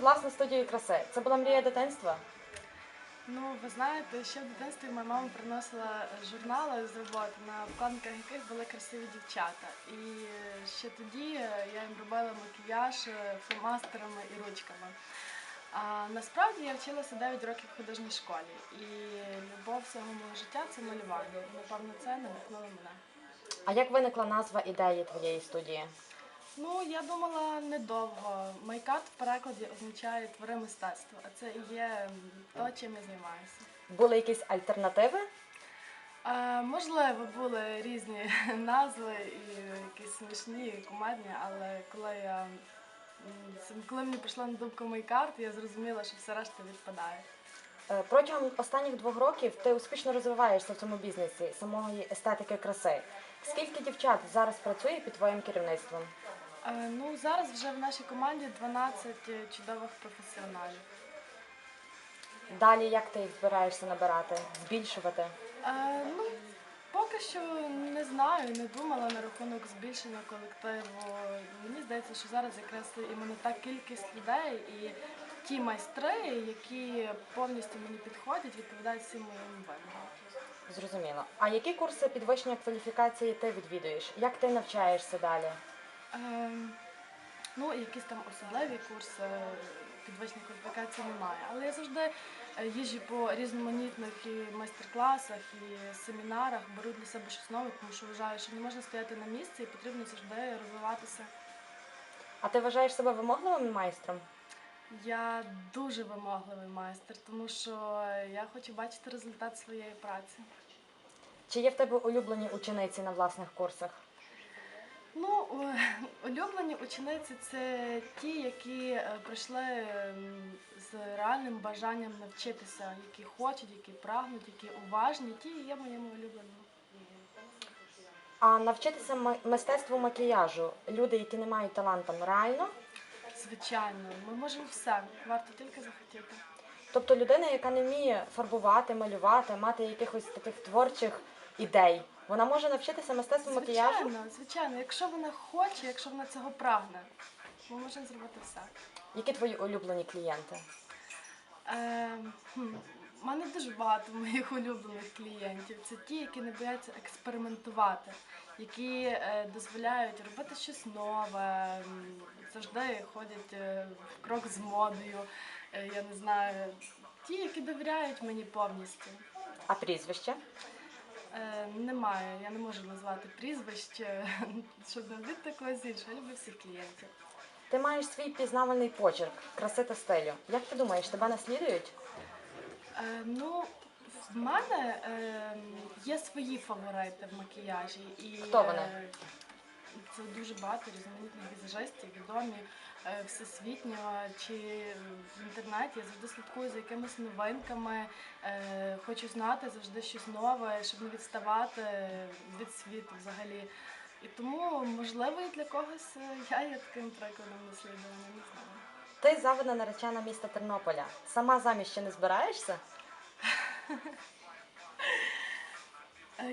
Власне, студію краси. Це була мрія дитинства. Ну, ви знаєте, ще в дитинстві моя мама приносила журнали з роботи, на обкладинках яких були красиві дівчата. І ще тоді е, я їм робила макіяж е, фломастерами і ручками. А насправді я вчилася 9 років в художній школі, і любов всього мого життя це малювання. Напевно, це надихнуло мене. А як виникла назва ідеї твоєї студії? Ну, я думала недовго. Майкат в перекладі означає твори мистецтва, а це і є то, чим я займаюся. Були якісь альтернативи? Е, можливо, були різні назви і якісь смішні, і кумедні, але коли я м, коли мені прийшла на думку майкарт, я зрозуміла, що все решта відпадає. Е, Протягом останніх двох років ти успішно розвиваєшся в цьому бізнесі самої естетики краси. Скільки дівчат зараз працює під твоїм керівництвом? Е, ну, зараз вже в нашій команді 12 чудових професіоналів. Далі як ти їх збираєшся набирати, збільшувати? Е, ну, поки що не знаю, не думала на рахунок збільшення колективу. Мені здається, що зараз якраз іменно та кількість людей і ті майстри, які повністю мені підходять, відповідають всім моїм вимогам. Зрозуміло. А які курси підвищення кваліфікації ти відвідуєш? Як ти навчаєшся далі? Е, ну, якісь там особливі курси підвищення кваліфікації немає. Але я завжди е, їжджу по різноманітних і майстер-класах і семінарах, беру для себе щось нове, тому що вважаю, що не можна стояти на місці і потрібно завжди розвиватися. А ти вважаєш себе вимогливим майстром? Я дуже вимогливий майстер, тому що я хочу бачити результат своєї праці. Чи є в тебе улюблені учениці на власних курсах? Улюблені учениці це ті, які е, прийшли з реальним бажанням навчитися, які хочуть, які прагнуть, які уважні, ті є моїми улюбленими. А навчитися мистецтву макіяжу люди, які не мають таланту, реально? Звичайно, ми можемо все, варто тільки захотіти. Тобто людина, яка не вміє фарбувати, малювати, мати якихось таких творчих ідей, вона може навчитися мистецтву макіяжу? Звичайно, звичайно, якщо вона хоче, якщо вона цього прагне, ми можемо зробити все. Які твої улюблені клієнти? Е, хм, У мене дуже багато моїх улюблених клієнтів. Це ті, які не бояться експериментувати, які е, дозволяють робити щось нове, м, завжди ходять е, в крок з модою. Е, я не знаю, ті, які довіряють мені повністю. А прізвище? Е, немає, я не можу назвати прізвище, щоб не бути когось іншого. Я люблю всіх клієнтів. Ти маєш свій пізнавальний почерк, краси та стилю. Як ти думаєш, тебе наслідують? Е, ну, в мене е, є свої фаворити в макіяжі. І, Хто вони? е, Це дуже багато різноманітних візажистів, відомі е, всесвітньо чи в інтернеті. Я завжди слідкую за якимись новинками, е, хочу знати завжди щось нове, щоб не відставати від світу взагалі. І тому, можливо, і для когось е, я є таким прикладом наслідування, не знаю. Ти завидна наречена міста Тернополя. Сама заміж ще не збираєшся?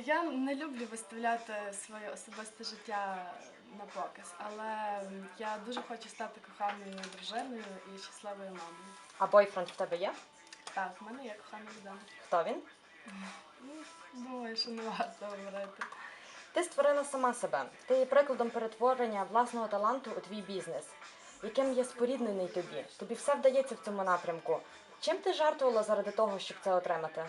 Я не люблю виставляти своє особисте життя на показ, але я дуже хочу стати коханою дружиною і щасливою мамою. А бойфренд в тебе є? Так, в мене є кохана людина. Хто він? Ну, думаю, що не варто говорити. Ти створила сама себе. Ти є прикладом перетворення власного таланту у твій бізнес, яким є споріднений тобі. Тобі все вдається в цьому напрямку. Чим ти жартувала заради того, щоб це отримати?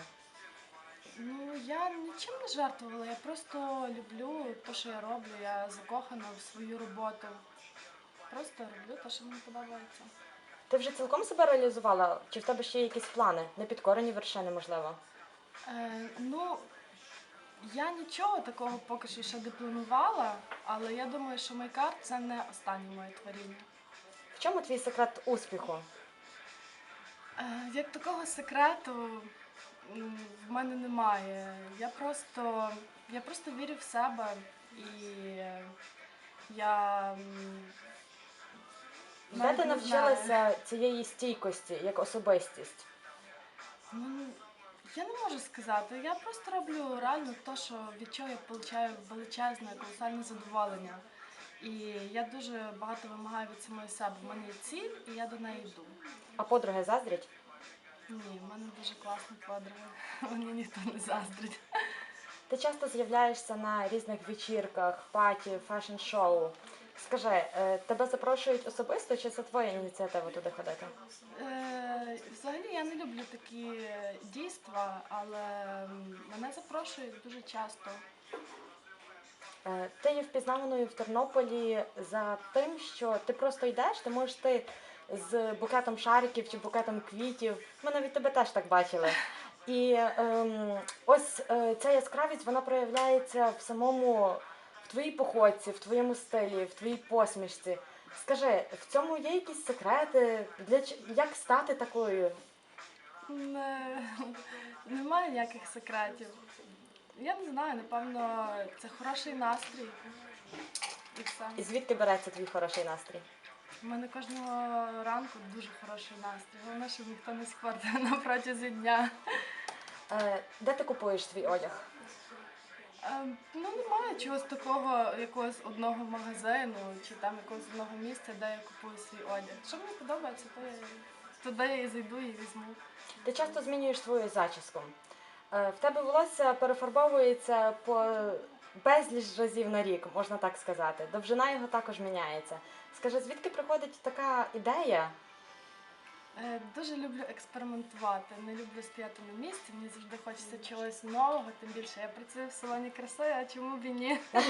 Ну, я нічим не жартувала, я просто люблю те, що я роблю. Я закохана в свою роботу. Просто роблю те, що мені подобається. Ти вже цілком себе реалізувала? Чи в тебе ще є якісь плани? Непідкорені вершини, можливо? Е, ну, я нічого такого поки що ще не планувала, але я думаю, що майкарт це не останнє моє творіння. В чому твій секрет успіху? Е, як такого секрету в мене немає. Я просто, я просто вірю в себе і я. Де ти навчилася цієї стійкості як особистість? Ну, я не можу сказати. Я просто роблю реально те, що від чого я отримую величезне, колосальне задоволення. І я дуже багато вимагаю від самої себе. У мене є ціль, і я до неї йду. А подруги заздрять? Ні, в мене дуже класна подруга. Мені ніхто не заздрить. Ти часто з'являєшся на різних вечірках, паті, фешн-шоу. Скажи, е, тебе запрошують особисто, чи це твоя ініціатива туди ходити? Е, взагалі я не люблю такі дійства, але мене запрошують дуже часто. Е, Ти є впізнаваною в Тернополі за тим, що ти просто йдеш, ти можеш ти з букетом шариків чи букетом квітів. Ми навіть тебе теж так бачили. І ем, ось е, ця яскравість вона проявляється в самому в твоїй походці, в твоєму стилі, в твоїй посмішці. Скажи, в цьому є якісь секрети? Для як стати такою? Не, немає ніяких секретів. Я не знаю, напевно, це хороший настрій. І все. І звідки береться твій хороший настрій? У мене кожного ранку дуже хороший настрій. Головне, щоб ніхто не спортив на протязі дня. Е, де ти купуєш свій одяг? Е, ну, немає чогось такого, якогось одного магазину чи там якогось одного місця, де я купую свій одяг. Що мені подобається, то я туди я і зайду і візьму. Ти часто змінюєш свою зачіску. Е, В тебе волосся перефарбовується по безліч разів на рік, можна так сказати. Довжина його також міняється. Скажи, звідки приходить така ідея? Е, Дуже люблю експериментувати. Не люблю стояти на місці. Мені завжди хочеться чогось нового, тим більше я працюю в салоні краси, а чому б і ні?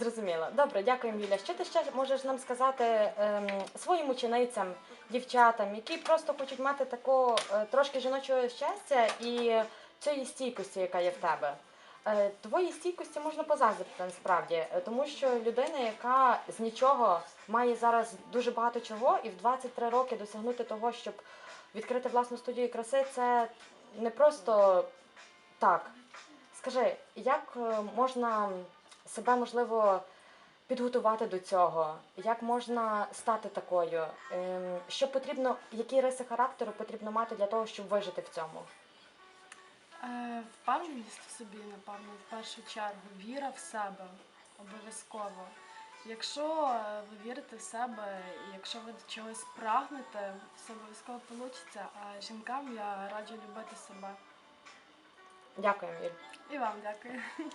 Зрозуміло. Добре, дякую, Юля. Що ти ще можеш нам сказати ем, своїм ученицям, дівчатам, які просто хочуть мати такого е, трошки жіночого щастя і цієї стійкості, яка є в тебе? Е, Твоїй стійкості можна позаздрити насправді, е, тому що людина, яка з нічого має зараз дуже багато чого, і в 23 роки досягнути того, щоб відкрити власну студію краси, це не просто так. Скажи, як е, можна себе можливо підготувати до цього? Як можна стати такою? Ем, Що потрібно, які риси характеру потрібно мати для того, щоб вижити в цьому? Е, Впевненість в собі, напевно, в першу чергу, віра в себе обов'язково. Якщо е, ви вірите в себе, якщо ви до чогось прагнете, все обов'язково вийде. А жінкам я раджу любити себе. Дякую, Юль. І вам дякую.